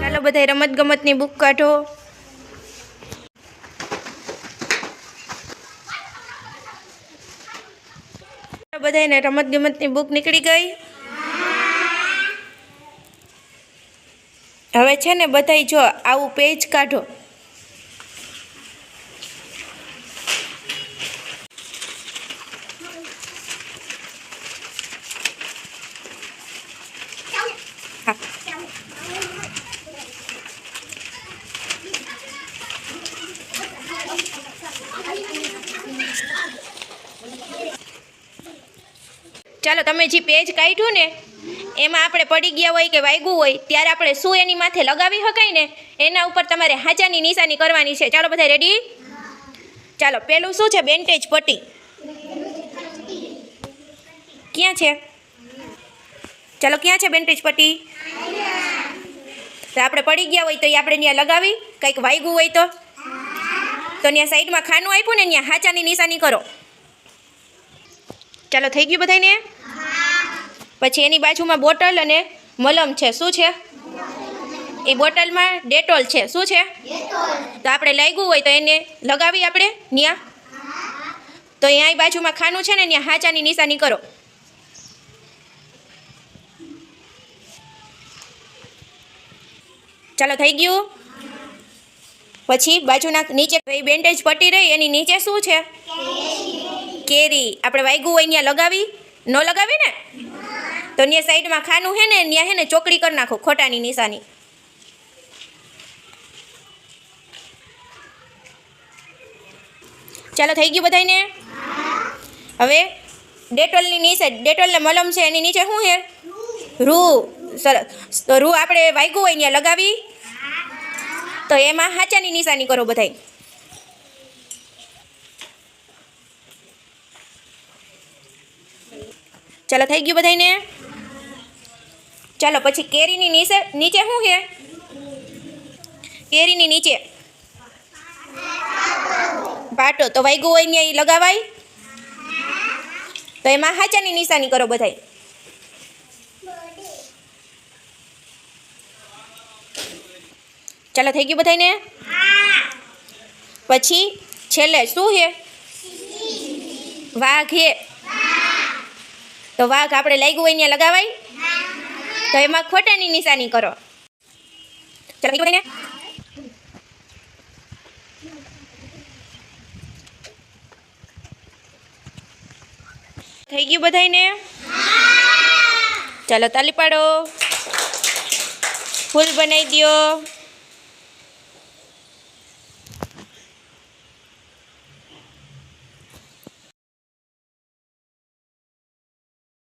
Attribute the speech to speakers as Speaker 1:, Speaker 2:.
Speaker 1: ચાલો બધા રમત ગમતની બુક કાઢો. બધાને રમત ગમતની બુક નીકળી ગઈ. હવે છે ને બધાય જો આવું પેજ કાઢો. ચાલો, તમે જે પેજ કાઢ્યું ને, એમાં આપણે પડી ગયા હોય કે વાગ્યું હોય, ત્યારે આપણે શું એની માથે લગાવી શકાય ને, એના ઉપર તમારે હાચાની નિશાની કરવાની છે. ચાલો, બધા રેડી ચાલો, પેલું શું છે? બેન્ટેજ પટ્ટી. ક્યાં છે? ચાલો, ક્યાં છે બેન્ટેજ પટ્ટી? તો આપણે પડી ગયા હોય તો એ આપણે ત્યાં લગાવી. કંઈક વાગ્યું હોય તો. તો ત્યાં સાઈડમાં ખાનું આપ્યું ને ત્યાં હાચાની નિશાની કરો. ચાલો, થઈ ગયું બધાને પછી એની બાજુમાં બોટલ અને મલમ છે. શું છે? એ બોટલમાં ડેટોલ છે. શું છે? તો આપણે લાગ્યું હોય તો એને લગાવી આપણે ત્યાં તો અહીંયા બાજુમાં ખાનું છે ને ત્યાં હાચાની નિશાની કરો. ચાલો, થઈ ગયું? પછી બાજુના નીચે બેન્ડેજ પટ્ટી રહી, એની નીચે શું છે? કેરી. આપણે વાગ્યું હોય ત્યાં લગાવી. ન લગાવી ને? તો ત્યાં સાઈડમાં ખાનું હે ને ત્યાં હે ને ચોકડી કરી નાખો, ખોટાની નિશાની. ચાલો, થઈ ગયું બધાને હવે ડેટોલની નીચે, ડેટોલને મલમ છે, એની નીચે શું છે? રૂ. સરસ. તો રૂ આપણે વાગ્યું હોય ત્યાં લગાવી. તો એમાં હાચાની નિશાની કરો બધાય. ચાલો, થઈ ગયું બધાને ચાલો, પછી કેરીની નીચે નીચે શું છે? કેરીની નીચે. પાટો તો વાગ્યું હોય ને એ લગાવાય. તો એમાં હાચાની નિશાની કરો બધાય. ચાલો થઈ ગયું બધાને પછી છેલ્લે શું છે? વાઘ હે તો વાઘ આપણે લાગ્યું હોય ત્યાં લગાવાય? તો એમાં ખોટાની નિશાની કરો. ચાલો થઈ ગયું બધાને થઈ ગયું બધાને ચાલો તાલી પાડો. ફૂલ બનાવી દ્યો.